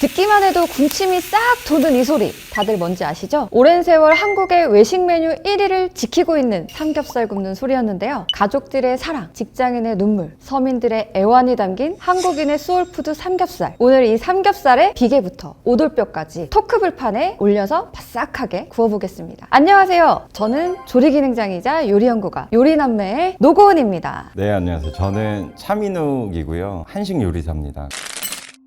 듣기만 해도 군침이 싹 도는 이 소리 다들 뭔지 아시죠? 오랜 세월 한국의 외식 메뉴 1위를 지키고 있는 삼겹살 굽는 소리였는데요. 가족들의 사랑, 직장인의 눈물, 서민들의 애환이 담긴 한국인의 소울푸드 삼겹살. 오늘 이 삼겹살의 비계부터 오돌뼈까지 토크불판에 올려서 바싹하게 구워보겠습니다. 안녕하세요. 저는 조리기능장이자 요리연구가 요리남매의 노고은입니다. 네, 안녕하세요. 저는 차민욱이고요. 한식 요리사입니다.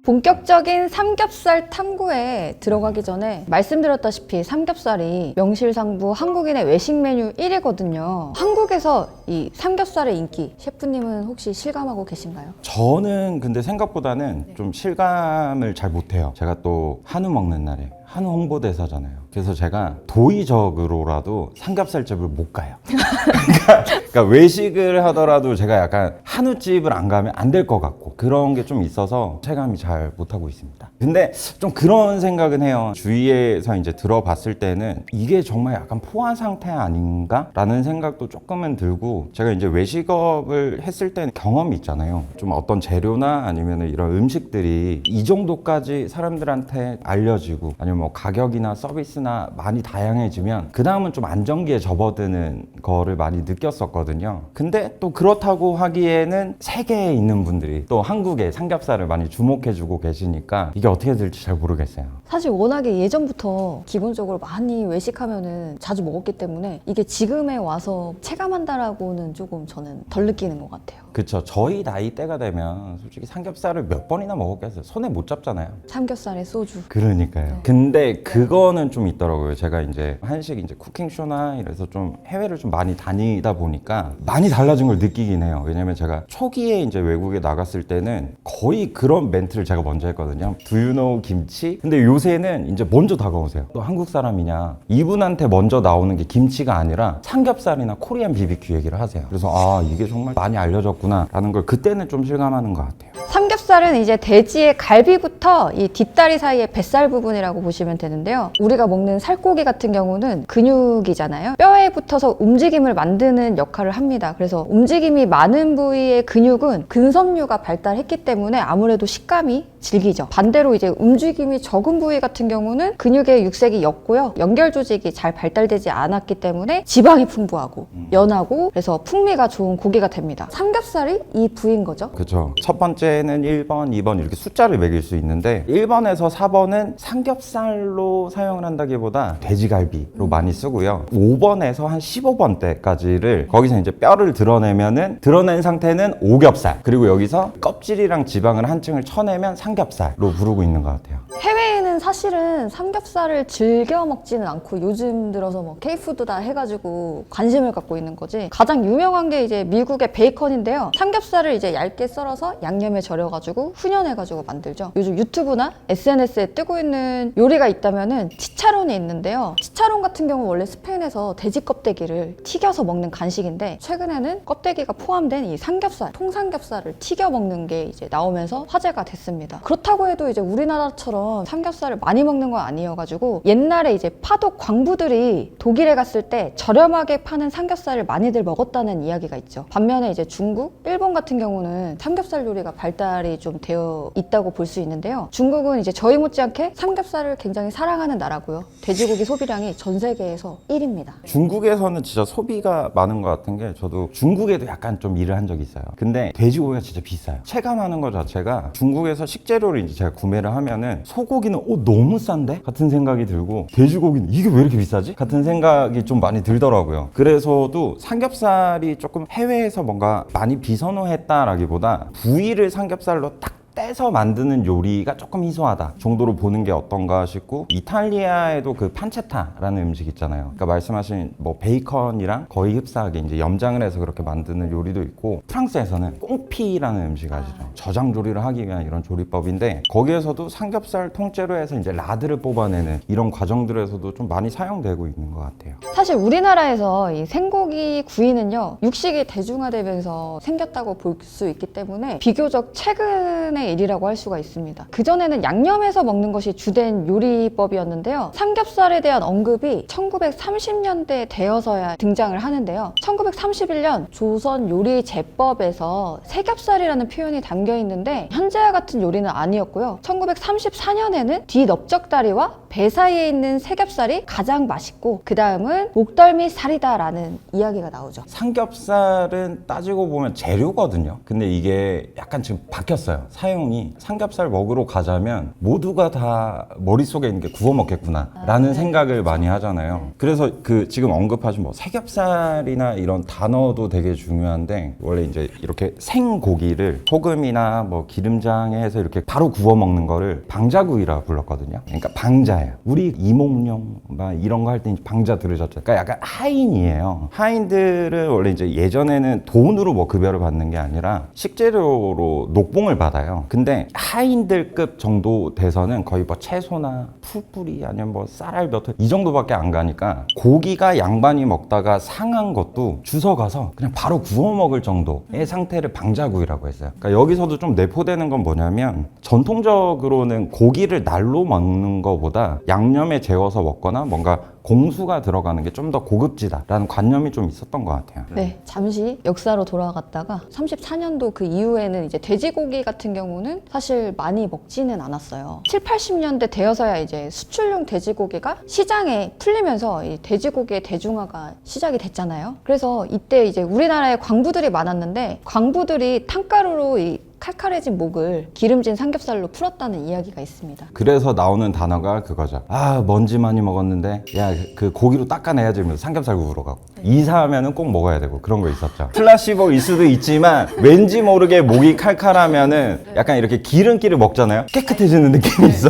본격적인 삼겹살 탐구에 들어가기 전에 말씀드렸다시피 삼겹살이 명실상부 한국인의 외식 메뉴 1위거든요. 한국에서 이 삼겹살의 인기 셰프님은 혹시 실감하고 계신가요? 저는 근데 생각보다는 좀 실감을 잘 못해요. 제가 또 한우 먹는 날에 한우 홍보대사잖아요. 그래서 제가 도의적으로라도 삼겹살집을 못 가요. 그러니까, 그러니까 외식을 하더라도 제가 약간 한우집을 안 가면 안 될 것 같고 그런 게 좀 있어서 체감이 잘 못하고 있습니다. 근데 좀 그런 생각은 해요. 주위에서 이제 들어봤을 때는 이게 정말 약간 포화 상태 아닌가 라는 생각도 조금은 들고 제가 이제 외식업을 했을 때는 경험이 있잖아요. 좀 어떤 재료나 아니면 이런 음식들이 이 정도까지 사람들한테 알려지고 아니면 뭐 가격이나 서비스나 많이 다양해지면 그 다음은 좀 안정기에 접어드는 거를 많이 느꼈었거든요. 근데 또 그렇다고 하기에는 세계에 있는 분들이 또 한국의 삼겹살을 많이 주목해주고 계시니까 이게 어떻게 될지 잘 모르겠어요. 사실 워낙에 예전부터 기본적으로 많이 외식하면은 자주 먹었기 때문에 이게 지금에 와서 체감한다라고는 조금 저는 덜 느끼는 것 같아요. 그쵸. 저희 나이 때가 되면 솔직히 삼겹살을 몇 번이나 먹었겠어요. 손에 못 잡잖아요. 삼겹살에 소주. 그러니까요. 근데 그거는 좀 있더라고요. 제가 이제 한식 이제 쿠킹쇼나 이래서 좀 해외를 좀 많이 다니다 보니까 많이 달라진 걸 느끼긴 해요. 왜냐면 제가 초기에 이제 외국에 나갔을 때는 거의 그런 멘트를 제가 먼저 했거든요. Do you know 김치? 근데 요새는 이제 먼저 다가오세요. 또 한국 사람이냐? 이분한테 먼저 나오는 게 김치가 아니라 삼겹살이나 코리안 비비큐 얘기를 하세요. 그래서 아, 이게 정말 많이 알려졌구나 라는 걸 그때는 좀 실감하는 것 같아요. 삼겹살은 이제 돼지의 갈비부터 이 뒷다리 사이의 뱃살 부분이라고 보시면 되는데요. 우리가 먹는 살코기 같은 경우는 근육이잖아요. 뼈에 붙어서 움직임을 만드는 역할을 합니다. 그래서 움직임이 많은 부위의 근육은 근섬유가 발달했기 때문에 아무래도 식감이 질기죠. 반대로 이제 움직임이 적은 부위 같은 경우는 근육의 육색이 옅고요. 연결 조직이 잘 발달되지 않았기 때문에 지방이 풍부하고 연하고 그래서 풍미가 좋은 고기가 됩니다. 삼겹살이 이 부위인 거죠. 그렇죠. 첫 번째는 1번, 2번 이렇게 숫자를 매길 수 있는데 1번에서 4번은 삼겹살로 사용을 한다기보다 돼지갈비로 많이 쓰고요. 5번에서 한 15번 때까지를 거기서 이제 뼈를 드러내면은 드러낸 상태는 오겹살. 그리고 여기서 껍질이랑 지방을 한 층을 쳐내면 삼 겹살로 부르고 있는 것 같아요. 해외에는 사실은 삼겹살을 즐겨 먹지는 않고 요즘 들어서 뭐 K푸드다 해가지고 관심을 갖고 있는 거지. 가장 유명한 게 이제 미국의 베이컨인데요. 삼겹살을 이제 얇게 썰어서 양념에 절여가지고 훈연해가지고 만들죠. 요즘 유튜브나 SNS에 뜨고 있는 요리가 있다면은 치차론이 있는데요. 치차론 같은 경우 원래 스페인에서 돼지 껍데기를 튀겨서 먹는 간식인데 최근에는 껍데기가 포함된 이 삼겹살, 통삼겹살을 튀겨 먹는 게 이제 나오면서 화제가 됐습니다. 그렇다고 해도 이제 우리나라처럼 삼겹살을 많이 먹는 건 아니어가지고 옛날에 이제 파독 광부들이 독일에 갔을 때 저렴하게 파는 삼겹살을 많이들 먹었다는 이야기가 있죠. 반면에 이제 중국, 일본 같은 경우는 삼겹살 요리가 발달이 좀 되어 있다고 볼 수 있는데요. 중국은 이제 저희 못지않게 삼겹살을 굉장히 사랑하는 나라고요. 돼지고기 소비량이 전 세계에서 1위입니다. 중국에서는 진짜 소비가 많은 것 같은 게 저도 중국에도 약간 좀 일을 한 적이 있어요. 근데 돼지고기가 진짜 비싸요. 체감하는 것 자체가 중국에서 식재 료를 이제 제가 구매를 하면은 소고기는 어 너무 싼데 같은 생각이 들고 돼지고기는 이게 왜 이렇게 비싸지 같은 생각이 좀 많이 들더라고요. 그래서도 삼겹살이 조금 해외에서 뭔가 많이 비선호했다라기보다 부위를 삼겹살로 딱 떼서 만드는 요리가 조금 희소하다 정도로 보는 게 어떤가 싶고 이탈리아에도 그 판체타라는 음식 있잖아요. 그러니까 말씀하신 뭐 베이컨이랑 거의 흡사하게 이제 염장을 해서 그렇게 만드는 요리도 있고 프랑스에서는 꽁피라는 음식 아시죠? 저장 조리를 하기 위한 이런 조리법인데 거기에서도 삼겹살 통째로 해서 이제 라드를 뽑아내는 이런 과정들에서도 좀 많이 사용되고 있는 것 같아요. 사실 우리나라에서 이 생고기 구이는요 육식이 대중화되면서 생겼다고 볼 수 있기 때문에 비교적 최근에 하나의 일이라고 할 수가 있습니다. 그전에는 양념해서 먹는 것이 주된 요리법이었는데요. 삼겹살에 대한 언급이 1930년대 되어서야 등장을 하는데요. 1931년 조선 요리 제법에서 세겹살이라는 표현이 담겨 있는데 현재와 같은 요리는 아니었고요. 1934년에는 뒤넓적다리와 배 사이에 있는 세겹살이 가장 맛있고 그 다음은 목덜미 살이다라는 이야기가 나오죠. 삼겹살은 따지고 보면 재료거든요. 근데 이게 약간 지금 바뀌었어요. 사 용이 삼겹살 먹으러 가자면 모두가 다 머릿속에 있는 게 구워 먹겠구나 라는 생각을 많이 하잖아요. 그래서 그 지금 언급하신 뭐 삼겹살이나 이런 단어도 되게 중요한데 원래 이제 이렇게 생고기를 소금이나 뭐 기름장에 해서 이렇게 바로 구워 먹는 거를 방자구이라 불렀거든요. 그러니까 방자예요. 우리 이몽룡 막 이런 거 할 때 방자 들으셨죠? 그러니까 약간 하인이에요. 하인들은 원래 이제 예전에는 돈으로 뭐 급여를 받는 게 아니라 식재료로 녹봉을 받아요. 근데 하인들급 정도 돼서는 거의 뭐 채소나 풀뿌리 아니면 뭐 쌀알 몇이 정도밖에 안 가니까 고기가 양반이 먹다가 상한 것도 주워 가서 그냥 바로 구워 먹을 정도의 상태를 방자구이라고 했어요. 그러니까 여기서도 좀 내포되는 건 뭐냐면 전통적으로는 고기를 날로 먹는 것보다 양념에 재워서 먹거나 뭔가 공수가 들어가는 게 좀 더 고급지다라는 관념이 좀 있었던 것 같아요. 네, 잠시 역사로 돌아갔다가 34년도 그 이후에는 이제 돼지고기 같은 경우는 사실 많이 먹지는 않았어요. 7, 80년대 되어서야 이제 수출용 돼지고기가 시장에 풀리면서 이 돼지고기의 대중화가 시작이 됐잖아요. 그래서 이때 이제 우리나라에 광부들이 많았는데 광부들이 탕가루로 이 칼칼해진 목을 기름진 삼겹살로 풀었다는 이야기가 있습니다. 그래서 나오는 단어가 그거죠. 아 먼지 많이 먹었는데 야 그 고기로 닦아내야지 이러면서 삼겹살 구우러 가고 이사하면은 꼭 먹어야 되고 그런 거 있었죠. 플라시보일 수도 있지만 왠지 모르게 목이 칼칼하면은 약간 이렇게 기름기를 먹잖아요. 깨끗해지는 느낌이 있어.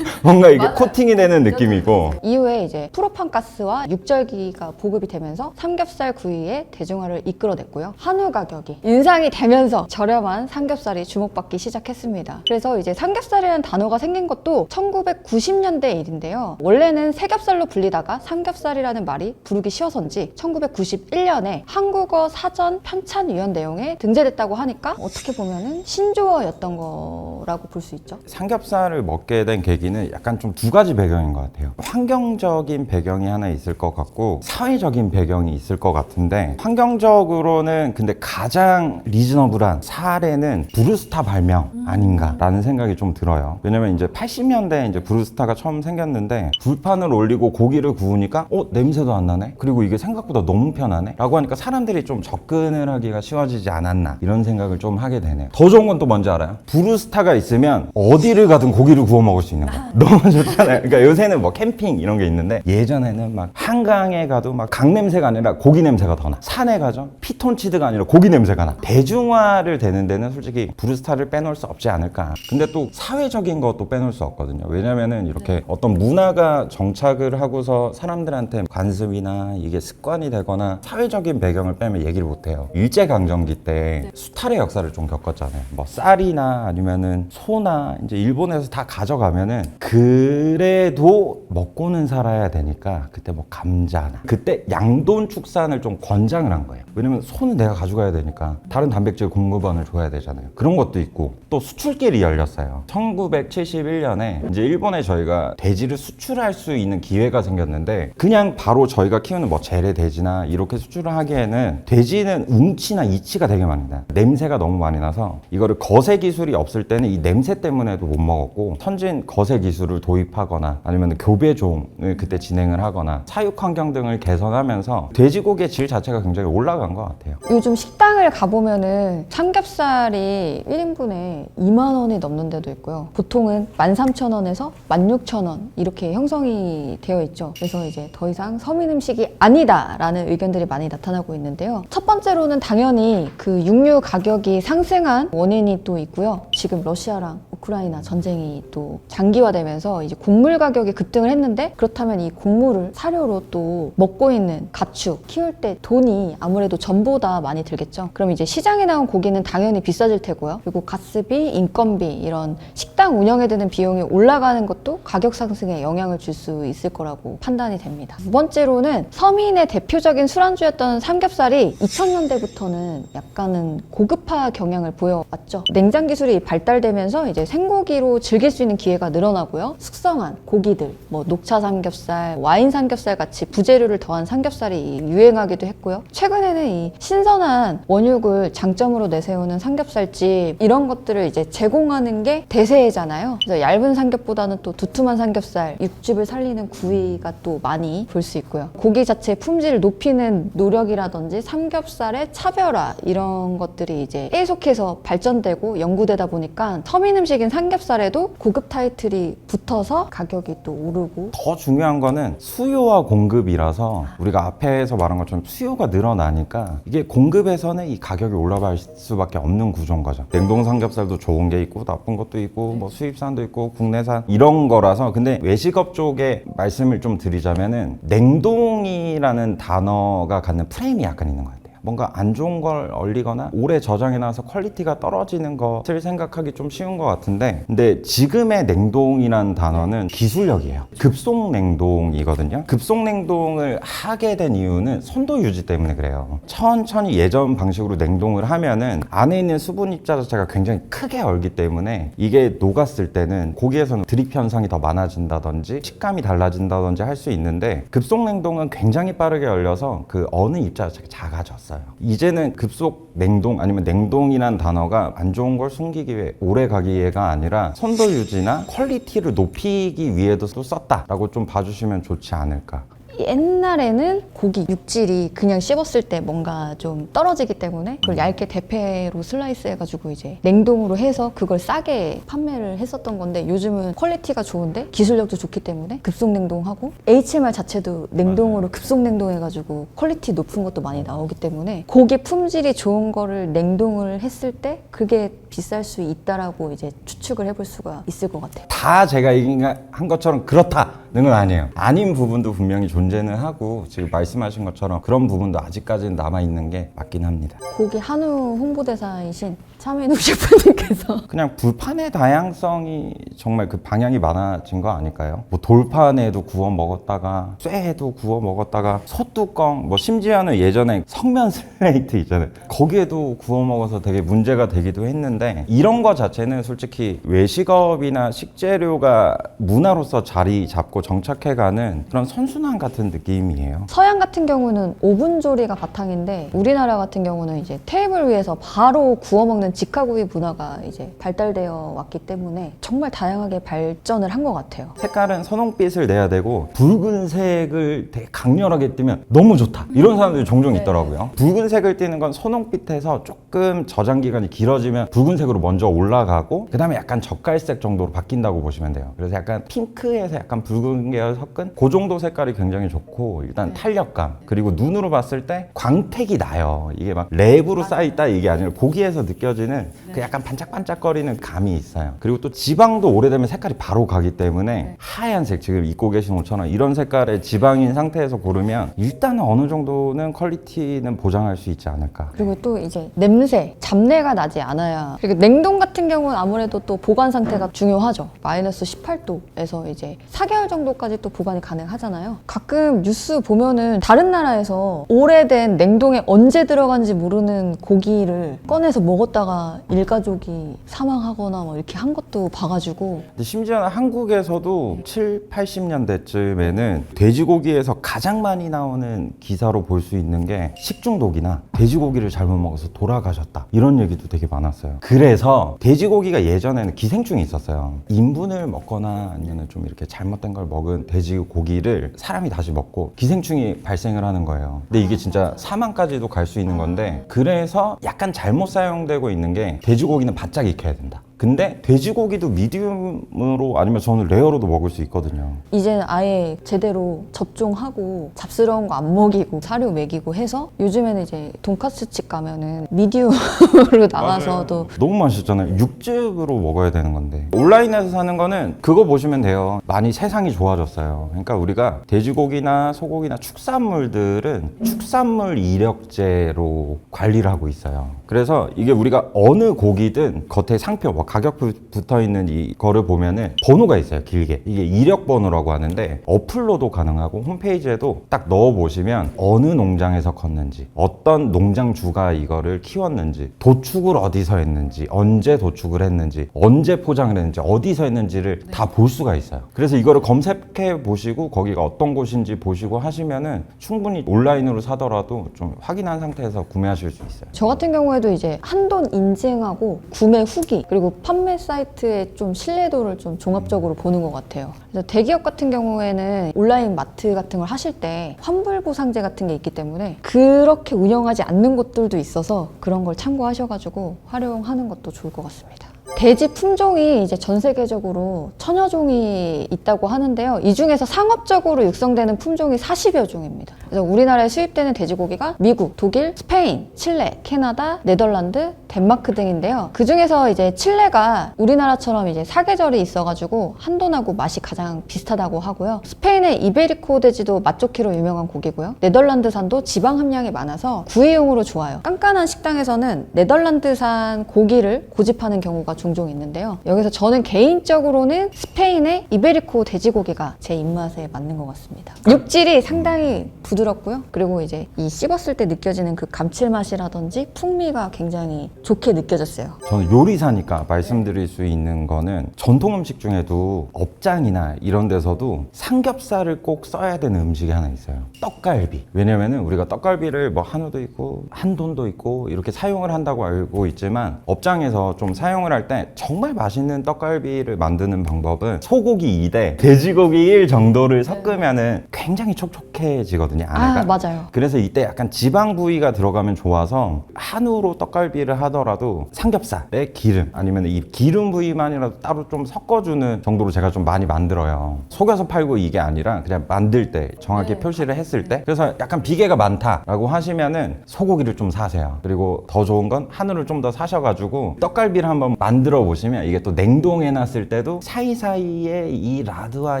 뭔가 이게 코팅이 되는 느낌이고 이후에 이제 프로판 가스와 육절기가 보급이 되면서 삼겹살 구이의 대중화를 이끌어냈고요. 한우 가격이 인상이 되면서 저렴한 삼겹살이 주목받기 시작했습니다. 그래서 이제 삼겹살이라는 단어가 생긴 것도 1990년대 일인데요. 원래는 세겹살로 불리다가 삼겹살이라는 말이 부르기 쉬워서인지 1991년에 한국어 사전 편찬위원 내용에 등재됐다고 하니까 어떻게 보면은 신조어였던 거라고 볼 수 있죠. 삼겹살을 먹게 된 계기는 약간 좀 두 가지 배경인 것 같아요. 환경적인 배경이 하나 있을 것 같고 사회적인 배경이 있을 것 같은데 환경적으로는 근데 가장 리즈너블한 사례는 브루스타 발명 아닌가라는 생각이 좀 들어요. 왜냐면 이제 80년대에 이제 브루스타가 처음 생겼는데 불판을 올리고 고기를 구우니까 어 냄새도 안 나네. 그리고 이게 생각보다 너무 편하네. 라고 하니까 사람들이 좀 접근을 하기가 쉬워지지 않았나 이런 생각을 좀 하게 되네요. 더 좋은 건 또 뭔지 알아요? 브루스타가 있으면 어디를 가든 고기를 구워 먹을 수 있는 거. 너무 좋잖아요. 그러니까 요새는 뭐 캠핑 이런 게 있는데 예전에는 막 한강에 가도 막 강 냄새가 아니라 고기 냄새가 더 나. 산에 가죠. 피톤치드가 아니라 고기 냄새가 나. 대중화를 되는 데는 솔직히 브루스타를 빼놓을 수 없지 않을까. 근데 또 사회적인 것도 빼놓을 수 없거든요. 왜냐면은 이렇게 어떤 문화가 정착을 하고서 사람들한테 관습이나 이게 습관이 되거나 사회적인 배경을 빼면 얘기를 못 해요. 일제 강점기 때 수탈의 역사를 좀 겪었잖아요. 뭐 쌀이나 아니면은 소나 이제 일본에서 다 가져가면은 그래도 먹고는 살아야 되니까 그때 뭐 감자나 그때 양돈 축산을 좀 권장을 한 거예요. 왜냐면 소는 내가 가져가야 되니까 다른 단백질 공급원을 줘야 되잖아요. 그런 것도 있고 또 수출길이 열렸어요. 1971년에 이제 일본에 저희가 돼지를 수출할 수 있는 기회가 생겼는데 그냥 바로 저희가 키우는 뭐 재래 돼지나 이렇게 수출을 하기에는 돼지는 웅치나 이치가 되게 나요. 냄새가 너무 많이 나서 이거를 거세 기술이 없을 때는 이 냄새 때문에도 못 먹었고 선진 거세 기술 을 도입하거나 아니면 교배종을 그때 진행을 하거나 사육 환경 등을 개선하면서 돼지고기의 질 자체가 굉장히 올라간 것 같아요. 요즘 식당을 가보면은 삼겹살이 1인분에 2만 원이 넘는 데도 있고요. 보통은 13,000원에서 16,000원 이렇게 형성이 되어 있죠. 그래서 이제 더 이상 서민 음식이 아니다라는 의견들이 많이 나타나고 있는데요. 첫 번째로는 당연히 그 육류 가격이 상승한 원인이 또 있고요. 지금 러시아랑 우크라이나 전쟁이 또 장기화되면서 발달 되면서 이제 곡물 가격이 급등을 했는데 그렇다면 이 곡물을 사료로 또 먹고 있는 가축 키울 때 돈이 아무래도 전보다 많이 들겠죠. 그럼 이제 시장에 나온 고기는 당연히 비싸질 테고요. 그리고 가스비, 인건비 이런 식당 운영에 드는 비용이 올라가는 것도 가격 상승에 영향을 줄 수 있을 거라고 판단이 됩니다. 두 번째로는 서민의 대표적인 술안주였던 삼겹살이 2000년대부터는 약간은 고급화 경향을 보여왔죠. 냉장 기술이 발달되면서 이제 생고기로 즐길 수 있는 기회가 늘어나고 요. 숙성한 고기들, 뭐 녹차 삼겹살, 와인 삼겹살 같이 부재료를 더한 삼겹살이 유행하기도 했고요. 최근에는 이 신선한 원육을 장점으로 내세우는 삼겹살집 이런 것들을 이제 제공하는 게 대세잖아요. 그래서 얇은 삼겹보다는 또 두툼한 삼겹살, 육즙을 살리는 구이가 또 많이 볼 수 있고요. 고기 자체의 품질을 높이는 노력이라든지 삼겹살의 차별화 이런 것들이 이제 계속해서 발전되고 연구되다 보니까 서민 음식인 삼겹살에도 고급 타이틀이 붙어서 가격이 또 오르고 더 중요한 거는 수요와 공급이라서 우리가 앞에서 말한 것처럼 수요가 늘어나니까 이게 공급에서는 이 가격이 올라갈 수밖에 없는 구조인 거죠. 냉동 삼겹살도 좋은 게 있고 나쁜 것도 있고 뭐 수입산도 있고 국내산 이런 거라서 근데 외식업 쪽에 말씀을 좀 드리자면은 냉동이라는 단어가 갖는 프레임이 약간 있는 것 같아요. 뭔가 안 좋은 걸 얼리거나 오래 저장해 놔서 퀄리티가 떨어지는 것을 생각하기 좀 쉬운 것 같은데 근데 지금의 냉동이라는 단어는 기술력이에요. 급속 냉동이거든요. 급속 냉동을 하게 된 이유는 선도 유지 때문에 그래요. 천천히 예전 방식으로 냉동을 하면은 안에 있는 수분 입자 자체가 굉장히 크게 얼기 때문에 이게 녹았을 때는 고기에서는 드립 현상이 더 많아진다든지 식감이 달라진다든지 할 수 있는데 급속 냉동은 굉장히 빠르게 얼려서 그 어느 입자 자체가 작아졌어요 이제는 급속 냉동 아니면 냉동이란 단어가 안 좋은 걸 숨기기 위해 오래 가기 위해가 아니라 선도 유지나 퀄리티를 높이기 위해도 또 썼다라고 좀 봐주시면 좋지 않을까 옛날에는 고기 육질이 그냥 씹었을 때 뭔가 좀 떨어지기 때문에 그걸 얇게 대패로 슬라이스 해가지고 이제 냉동으로 해서 그걸 싸게 판매를 했었던 건데 요즘은 퀄리티가 좋은데 기술력도 좋기 때문에 급속 냉동하고 HMR 자체도 냉동으로 급속 냉동해가지고 퀄리티 높은 것도 많이 나오기 때문에 고기 품질이 좋은 거를 냉동을 했을 때 그게 비쌀 수 있다라고 이제 추측을 해볼 수가 있을 것 같아요. 다 제가 얘기한 것처럼 그렇다 는건 아니에요. 아닌 부분도 분명히 존재는 하고 지금 말씀하신 것처럼 그런 부분도 아직까지는 남아 있는 게 맞긴 합니다. 고기 한우 홍보대사이신 차민우 셰프님 께서 그냥 불판의 다양성이 정말 그 방향이 많아진 거 아닐까요? 뭐 돌판에도 구워 먹었다가 쇠에도 구워 먹었다가 소뚜껑 뭐 심지어는 예전에 성면 슬레이트 있잖아요. 거기에도 구워 먹어서 되게 문제가 되기도 했는데 이런 거 자체는 솔직히 외식업이나 식재료가 문화로서 자리 잡고 정착해가는 그런 선순환 같은 느낌이에요. 서양 같은 경우는 오븐 조리가 바탕인데 우리나라 같은 경우는 이제 테이블 위에서 바로 구워 먹는 직화구이 문화가 이제 발달되어 왔기 때문에 정말 다양하게 발전을 한 것 같아요. 색깔은 선홍빛을 내야 되고 붉은색을 되게 강렬하게 띠면 너무 좋다. 이런 사람들이 종종 있더라고요. 붉은색을 띠는 건 선홍빛에서 조금 저장 기간이 길어지면 붉은색으로 먼저 올라가고 그 다음에 약간 젓갈색 정도로 바뀐다고 보시면 돼요. 그래서 약간 핑크에서 약간 붉은 계열 섞은 그 정도 색깔이 굉장히 좋고 일단 탄력감. 그리고 눈으로 봤을 때 광택이 나요. 이게 막 랩으로 쌓여있다 이게 아니라 고기에서 느껴지는 그 약간 반짝 반짝거리는 감이 있어요 그리고 또 지방도 오래되면 색깔이 바로 가기 때문에 하얀색 지금 입고 계신 옷처럼 이런 색깔의 지방인 상태에서 고르면 일단은 어느 정도는 퀄리티는 보장할 수 있지 않을까 그리고 또 이제 냄새, 잡내가 나지 않아야 그리고 냉동 같은 경우는 아무래도 또 보관 상태가 중요하죠. 마이너스 18도에서 이제 4개월 정도까지 또 보관이 가능하잖아요. 가끔 뉴스 보면은 다른 나라에서 오래된 냉동에 언제 들어간지 모르는 고기를 꺼내서 먹었다가 일가족이 사망하거나 뭐 이렇게 한 것도 봐가지고. 근데 심지어는 한국에서도 7, 80년대쯤에는 돼지고기에서 가장 많이 나오는 기사로 볼 수 있는 게 식중독이나 돼지고기를 잘못 먹어서 돌아가셨다. 이런 얘기도 되게 많았어요. 그래서 돼지고기가 예전에는 기생충이 있었어요. 인분을 먹거나 아니면 좀 이렇게 잘못된 걸 먹은 돼지고기를 사람이 다시 먹고 기생충이 발생을 하는 거예요. 근데 이게 진짜 사망까지도 갈 수 있는 건데 그래서 약간 잘못 사용되고 있는 게 돼지고기는 바짝 익혀야 된다 근데 돼지고기도 미디움으로 아니면 저는 레어로도 먹을 수 있거든요. 이제는 아예 제대로 접종하고 잡스러운 거 안 먹이고 사료 먹이고 해서 요즘에는 이제 돈까스 집 가면은 미디움으로 나와서도 너무 맛있잖아요. 육즙으로 먹어야 되는 건데. 온라인에서 사는 거는 그거 보시면 돼요. 많이 세상이 좋아졌어요. 그러니까 우리가 돼지고기나 소고기나 축산물들은 축산물 이력제로 관리를 하고 있어요. 그래서 이게 우리가 어느 고기든 겉에 상표, 뭐 가격 부- 붙어 있는 이거를 보면은 번호가 있어요. 길게. 이게 이력 번호라고 하는데 어플로도 가능하고 홈페이지에도 딱 넣어 보시면 어느 농장에서 컸는지, 어떤 농장 주가 이거를 키웠는지, 도축을 어디서 했는지, 언제 도축을 했는지, 언제 포장을 했는지, 어디서 했는지를 다 볼 수가 있어요. 그래서 이거를 검색해 보시고 거기가 어떤 곳인지 보시고 하시면은 충분히 온라인으로 사더라도 좀 확인한 상태에서 구매하실 수 있어요. 저 같은 경우에도 이제 한돈 인증하고 구매 후기 그리고 판매 사이트의 좀 신뢰도를 좀 종합적으로 보는 것 같아요. 그래서 대기업 같은 경우에는 온라인 마트 같은 걸 하실 때 환불 보상제 같은 게 있기 때문에 그렇게 운영하지 않는 곳들도 있어서 그런 걸 참고하셔가지고 활용하는 것도 좋을 것 같습니다. 돼지 품종이 이제 전 세계적으로 천여 종이 있다고 하는데요. 이 중에서 상업적으로 육성되는 품종이 40여 종입니다. 그래서 우리나라에 수입되는 돼지고기가 미국, 독일, 스페인, 칠레, 캐나다, 네덜란드, 덴마크 등인데요. 그 중에서 이제 칠레가 우리나라처럼 이제 사계절이 있어가지고 한돈하고 맛이 가장 비슷하다고 하고요. 스페인의 이베리코 돼지도 맛 좋기로 유명한 고기고요. 네덜란드산도 지방 함량이 많아서 구이용으로 좋아요. 깐깐한 식당에서는 네덜란드산 고기를 고집하는 경우가 종종 있는데요. 여기서 저는 개인적으로는 스페인의 이베리코 돼지고기가 제 입맛에 맞는 것 같습니다. 육질이 상당히 부드럽고요. 그리고 이제 이 씹었을 때 느껴지는 그 감칠맛이라든지 풍미가 굉장히 좋게 느껴졌어요. 저는 요리사니까 말씀드릴 수 있는 거는 전통 음식 중에도 업장이나 이런 데서도 삼겹살을 꼭 써야 되는 음식이 하나 있어요. 떡갈비. 왜냐면은 우리가 떡갈비를 뭐 한우도 있고 한돈도 있고 이렇게 사용을 한다고 알고 있지만 업장에서 좀 사용을 할 때 정말 맛있는 떡갈비를 만드는 방법은 소고기 2대 돼지고기 1 정도를 섞으면은 굉장히 촉촉해지거든요. 안에가. 아, 맞아요. 그래서 이때 약간 지방 부위가 들어가면 좋아서 한우로 떡갈비를 하더라도 삼겹살에 기름 아니면 이 기름 부위만이라도 따로 좀 섞어주는 정도로 제가 좀 많이 만들어요. 속여서 팔고 이게 아니라 그냥 만들 때 정확히 표시를 했을 때 그래서 약간 비계가 많다라고 하시면은 소고기를 좀 사세요. 그리고 더 좋은 건 한우를 좀 더 사셔가지고 떡갈비를 한번 만 들어 보시면 이게 또 냉동해 놨을 때도 사이사이에 이 라드와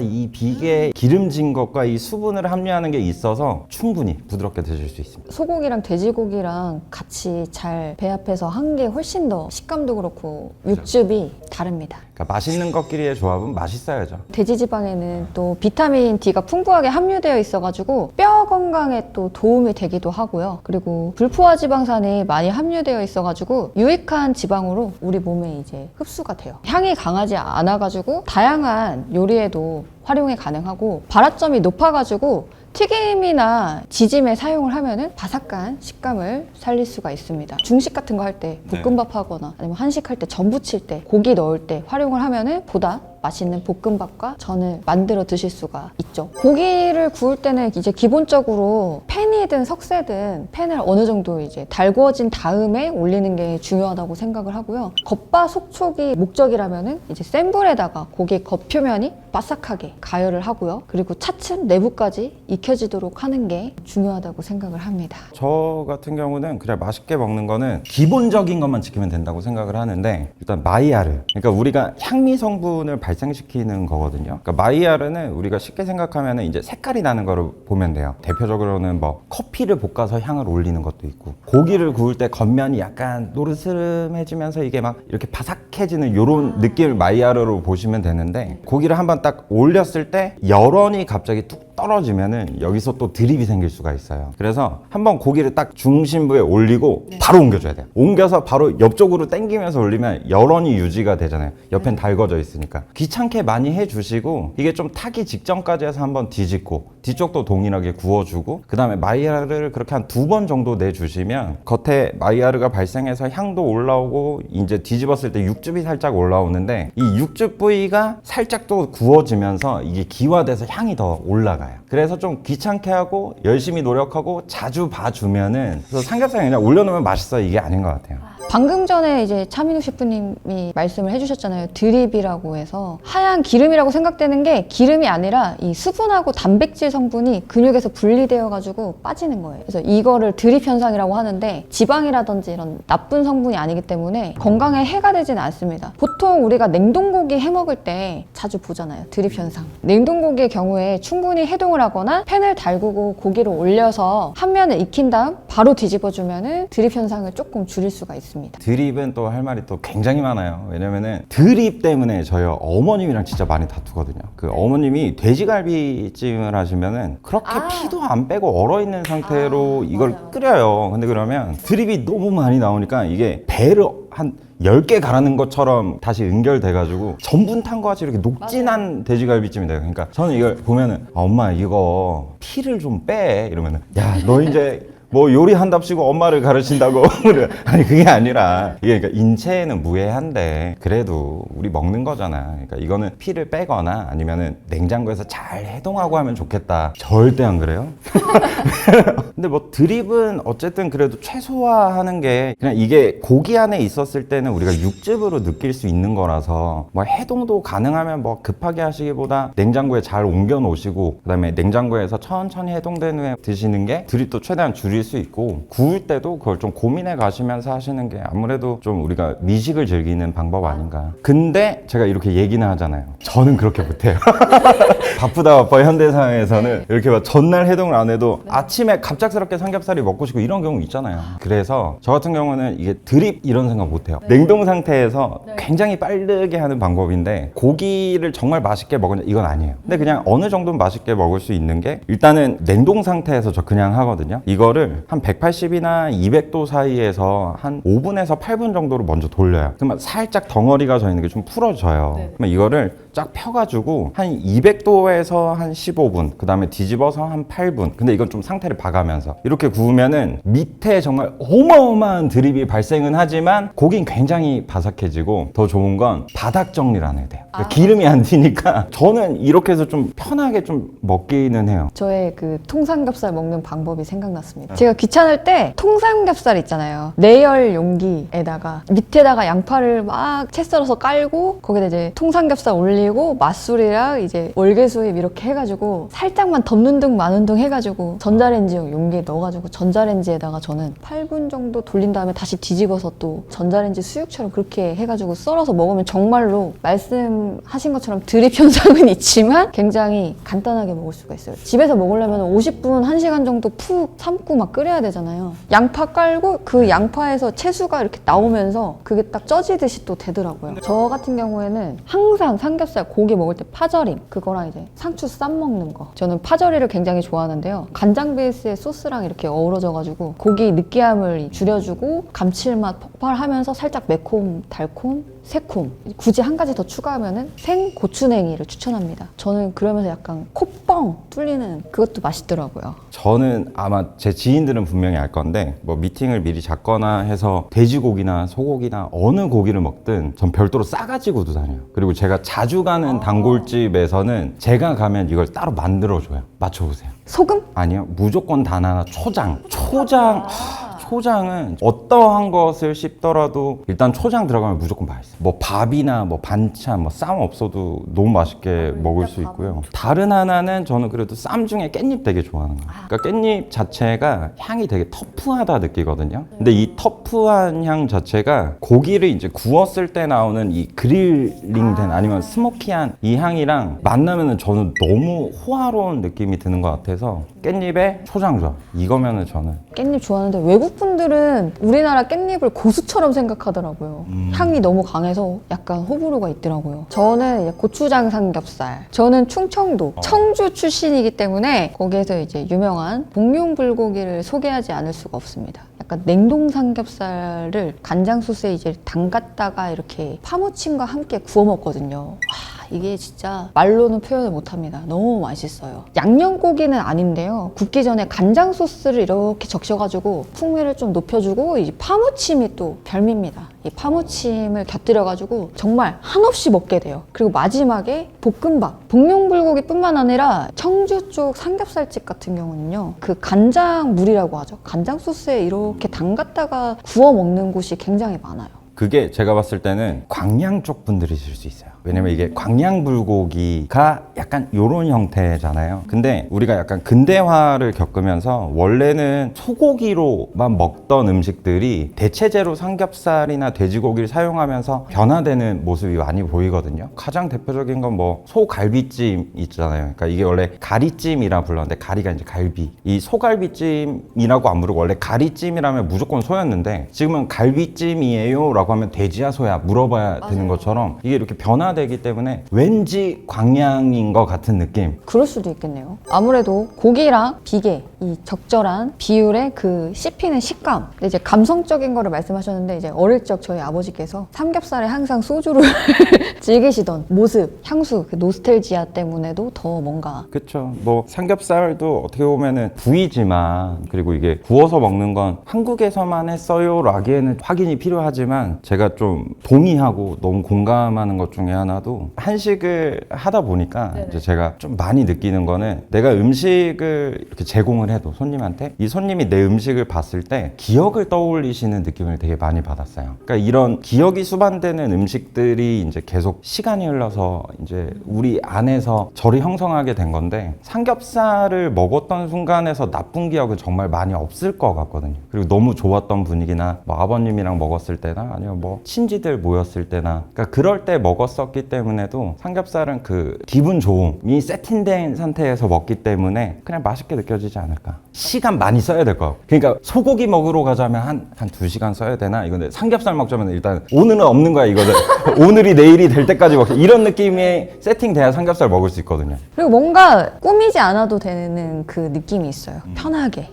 이 비계 기름진 것과 이 수분을 함유하는 게 있어서 충분히 부드럽게 드실 수 있습니다. 소고기랑 돼지고기랑 같이 잘 배합해서 한 게 훨씬 더 식감도 그렇고 육즙이 다릅니다. 그러니까 맛있는 것끼리의 조합은 맛있어야죠. 돼지 지방에는 또 비타민 D가 풍부하게 함유되어 있어가지고 뼈 건강에 또 도움이 되기도 하고요. 그리고 불포화 지방산이 많이 함유되어 있어가지고 유익한 지방으로 우리 몸에 이제 흡수가 돼요. 향이 강하지 않아가지고 다양한 요리에도 활용이 가능하고 발화점이 높아가지고 튀김이나 지짐에 사용을 하면은 바삭한 식감을 살릴 수가 있습니다. 중식 같은 거 할 때 볶음밥 하거나 아니면 한식 할 때 전 부 칠 때 고기 넣을 때 활용을 하면은 보다 맛있는 볶음밥과 전을 만들어 드실 수가 있죠. 고기를 구울 때는 이제 기본적으로 팬이든 석쇠든 팬을 어느 정도 이제 달구어진 다음에 올리는 게 중요하다고 생각을 하고요. 겉바 속촉이 목적이라면은 이제 센 불에다가 고기 겉 표면이 바삭하게 가열을 하고요. 그리고 차츰 내부까지 익혀지도록 하는 게 중요하다고 생각을 합니다. 저 같은 경우는 그냥 맛있게 먹는 거는 기본적인 것만 지키면 된다고 생각을 하는데 일단 마이야르 그러니까 우리가 향미 성분을 발 생시키는 거거든요. 그러니까 마이야르는 우리가 쉽게 생각하면 이제 색깔이 나는 거를 보면 돼요. 대표적으로는 뭐 커피를 볶아서 향을 올리는 것도 있고 고기를 구울 때 겉면이 약간 노르스름해지면서 이게 막 이렇게 바삭해지는 이런 느낌을 마이야르로 보시면 되는데 고기를 한번 딱 올렸을 때 열원이 갑자기 뚝 떨어지면은 여기서 또 드립이 생길 수가 있어요. 그래서 한번 고기를 딱 중심부에 올리고 바로 옮겨줘야 돼요. 옮겨서 바로 옆쪽으로 당기면서 올리면 열원이 유지가 되잖아요. 옆엔 달궈져 있으니까. 귀찮게 많이 해주시고 이게 좀 타기 직전까지 해서 한번 뒤집고 뒤쪽도 동일하게 구워주고 그 다음에 마이야르를 그렇게 한 두 번 정도 내주시면 겉에 마이야르가 발생해서 향도 올라오고 이제 뒤집었을 때 육즙이 살짝 올라오는데 이 육즙 부위가 살짝 또 구워지면서 이게 기화돼서 향이 더 올라가요. แปล 그래서 좀 귀찮게 하고 열심히 노력하고 자주 봐주면은 그래서 삼겹살 그냥 올려놓으면 맛있어 이게 아닌 것 같아요. 방금 전에 이제 차민욱 셰프님이 말씀을 해주셨잖아요. 드립이라고 해서 하얀 기름이라고 생각되는 게 기름이 아니라 이 수분하고 단백질 성분이 근육에서 분리되어 가지고 빠지는 거예요. 그래서 이거를 드립 현상이라고 하는데 지방이라든지 이런 나쁜 성분이 아니기 때문에 건강에 해가 되지는 않습니다. 보통 우리가 냉동고기 해 먹을 때 자주 보잖아요. 드립 현상. 냉동고기의 경우에 충분히 해동을 하거나 팬을 달구고 고기를 올려서 한 면을 익힌 다음 바로 뒤집어주면은 드립 현상을 조금 줄일 수가 있습니다. 드립은 또 할 말이 또 굉장히 많아요. 왜냐면은 드립 때문에 저희 어머님이랑 진짜 많이 다투거든요. 그 어머님이 돼지갈비찜을 하시면은 그렇게 아. 피도 안 빼고 얼어 있는 상태로 아, 이걸 맞아요. 끓여요. 근데 그러면 드립이 너무 많이 나오니까 이게 배를 한 10개 가라는 것처럼 다시 응결돼가지고 전분 탄 거 같이 이렇게 녹진한 돼지갈비찜이 돼요. 그러니까 저는 이걸 보면은 아, 엄마 이거 피를 좀 빼 이러면은 야 너 이제 뭐 요리한답시고 엄마를 가르친다고. 아니 그게 아니라 이게 그러니까 인체에는 무해한데 그래도 우리 먹는 거잖아. 그러니까 이거는 피를 빼거나 아니면은 냉장고에서 잘 해동하고 하면 좋겠다. 절대 안 그래요. 근데 뭐 드립은 어쨌든 그래도 최소화하는 게 그냥 이게 고기 안에 있었을 때는 우리가 육즙으로 느낄 수 있는 거라서 뭐 해동도 가능하면 뭐 급하게 하시기보다 냉장고에 잘 옮겨 놓으시고 그다음에 냉장고에서 천천히 해동된 후에 드시는 게 드립도 최대한 줄 일수 있고 구울 때도 그걸 좀 고민해 가시면서 하시는 게 아무래도 좀 우리가 미식을 즐기는 방법 아닌가 근데 제가 이렇게 얘기는 하잖아요 저는 그렇게 못해요 바쁘다 바빠 현대 사회에서는 이렇게 막 전날 해동을 안 해도 아침에 갑작스럽게 삼겹살이 먹고 싶고 이런 경우 있잖아요. 그래서 저 같은 경우는 이게 드립 이런 생각 못 해요. 냉동 상태에서 굉장히 빠르게 하는 방법인데 고기를 정말 맛있게 먹으냐 이건 아니에요. 근데 그냥 어느 정도는 맛있게 먹을 수 있는 게 일단은 냉동 상태에서 저 그냥 하거든요. 이거를 한 180이나 200도 사이에서 한 5분에서 8분 정도로 먼저 돌려요. 그러면 살짝 덩어리가 져 있는 게 좀 풀어져요. 그러면 이거를 쫙 펴가지고 한 200도에서 한 15분, 그 다음에 뒤집어서 한 8분. 근데 이건 좀 상태를 봐가면서 이렇게 구우면은 밑에 정말 어마어마한 드립이 발생은 하지만 고긴 굉장히 바삭해지고 더 좋은 건 바닥 정리를 안 해야 돼요. 그러니까 기름이 안 튀니까 저는 이렇게 해서 좀 편하게 좀 먹기는 해요. 저의 그 통삼겹살 먹는 방법이 생각났습니다. 제가 귀찮을 때 통삼겹살 있잖아요. 내열 용기에다가 밑에다가 양파를 막 채 썰어서 깔고 거기다 이제 통삼겹살 올리 고 맛술이랑 이제 월계수잎 이렇게 해가지고 살짝만 덮는 둥 마는 둥 해가지고 전자레인지용 용기에 넣어가지고 전자레인지에다가 저는 8분 정도 돌린 다음에 다시 뒤집어서 또 전자레인지 수육처럼 그렇게 해가지고 썰어서 먹으면 정말로 말씀하신 것처럼 드립 현상은 있지만 굉장히 간단하게 먹을 수가 있어요. 집에서 먹으려면 50분, 1시간 정도 푹 삶고 막 끓여야 되잖아요. 양파 깔고 그 양파에서 채수가 이렇게 나오면서 그게 딱 쪄지듯이 또 되더라고요. 저 같은 경우에는 항상 삼겹살 고기 먹을 때 파절임 그거랑 이제 상추 쌈 먹는 거. 저는 파절이를 굉장히 좋아하는데요. 간장 베이스의 소스랑 이렇게 어우러져가지고 고기 느끼함을 줄여주고 감칠맛 폭발하면서 살짝 매콤, 달콤, 새콤. 굳이 한 가지 더 추가하면은 생 고추냉이를 추천합니다. 저는 그러면서 약간 콧뻥 뚫리는 그것도 맛있더라고요. 저는 아마 제 지인들은 분명히 알 건데 뭐 미팅을 미리 잡거나 해서 돼지고기나 소고기나 어느 고기를 먹든 전 별도로 싸가지고도 다녀요. 그리고 제가 자주 가는 단골집에서는 제가 가면 이걸 따로 만들어줘요. 맞춰보세요. 소금? 아니요. 무조건 단 하나 초장. 초장. 하, 초장은 어떠한 것을 씹더라도 일단 초장 들어가면 무조건 맛있어요. 뭐 밥이나 뭐 반찬, 뭐 쌈 없어도 너무 맛있게 먹을 수 있고요. 다른 하나는 저는 그래도 쌈 중에 깻잎 되게 좋아하는 거예요. 그러니까 깻잎 자체가 향이 되게 터프하다 느끼거든요. 근데 이 터프한 향 자체가 고기를 이제 구웠을 때 나오는 이 그릴링된 아니면 스모키한 이 향이랑 만나면은 저는 너무 호화로운 느낌이 드는 것 같아서 깻잎에 초장 좋아. 이거면은 저는 깻잎 좋아하는데 외국 분들은 우리나라 깻잎을 고수처럼 생각하더라고요. 향이 너무 강해서 약간 호불호가 있더라고요. 저는 이제 고추장 삼겹살. 저는 충청도 청주 출신이기 때문에 거기에서 이제 유명한 복룡 불고기를 소개하지 않을 수가 없습니다. 약간 냉동 삼겹살을 간장 소스에 이제 담갔다가 이렇게 파무침과 함께 구워 먹거든요. 와, 이게 진짜 말로는 표현을 못합니다. 너무 맛있어요. 양념고기는 아닌데요. 굽기 전에 간장 소스를 이렇게 적셔가지고 풍미를 좀 높여주고 이 파무침이 또 별미입니다. 이 파무침을 곁들여가지고 정말 한없이 먹게 돼요. 그리고 마지막에 볶음밥. 복룡불고기뿐만 아니라 청주 쪽 삼겹살집 같은 경우는요. 그 간장물이라고 하죠. 간장 소스에 이렇게 담갔다가 구워 먹는 곳이 굉장히 많아요. 그게 제가 봤을 때는 광양 쪽 분들이실 수 있어요. 왜냐면 이게 광양 불고기가 약간 요런 형태잖아요. 근데 우리가 약간 근대화를 겪으면서 원래는 소고기로만 먹던 음식들이 대체제로 삼겹살이나 돼지고기를 사용하면서 변화되는 모습이 많이 보이거든요. 가장 대표적인 건 뭐 소갈비찜 있잖아요. 그러니까 이게 원래 가리찜이라 불렀는데 가리가 이제 갈비. 이 소갈비찜이라고 안 부르고 원래 가리찜이라면 무조건 소였는데 지금은 갈비찜이에요라고 하면 돼지야 소야 물어봐야 되는 것처럼 이게 이렇게 변화 되기 때문에 왠지 광양인 것 같은 느낌. 그럴 수도 있겠네요. 아무래도 고기랑 비계, 이 적절한 비율의 그 씹히는 식감. 근데 이제 감성적인 거를 말씀하셨는데 이제 어릴 적 저희 아버지께서 삼겹살에 항상 소주를 즐기시던 모습, 향수, 그 노스텔지아 때문에도 더 뭔가 그쵸. 뭐 삼겹살도 어떻게 보면은 부위지만 그리고 이게 구워서 먹는 건 한국에서만 했어요 라기에는 확인이 필요하지만 제가 좀 동의하고 너무 공감하는 것 중에 하나도 한식을 하다 보니까 네네. 이제 제가 좀 많이 느끼는 거는 내가 음식을 이렇게 제공을 해도 손님한테 이 손님이 내 음식을 봤을 때 기억을 떠올리시는 느낌을 되게 많이 받았어요. 그러니까 이런 기억이 수반되는 음식들이 이제 계속 시간이 흘러서 이제 우리 안에서 저를 형성하게 된 건데 삼겹살을 먹었던 순간에서 나쁜 기억은 정말 많이 없을 것 같거든요. 그리고 너무 좋았던 분위기나 뭐 아버님이랑 먹었을 때나 아니면 뭐 친지들 모였을 때나 그러니까 그럴 때 먹었었기 때문에도 삼겹살은 그 기분 좋음이 세팅된 상태에서 먹기 때문에 그냥 맛있게 느껴지지 않을까. 시간 많이 써야 될 것 같고. 그러니까 소고기 먹으러 가자면 한, 한 두 시간 써야 되나? 이건데 삼겹살 먹자면 일단 오늘은 없는 거야, 이거는. 오늘이 내일이 될 때까지 먹자. 이런 느낌의 세팅돼야 삼겹살 먹을 수 있거든요. 그리고 뭔가 꾸미지 않아도 되는 그 느낌이 있어요. 편하게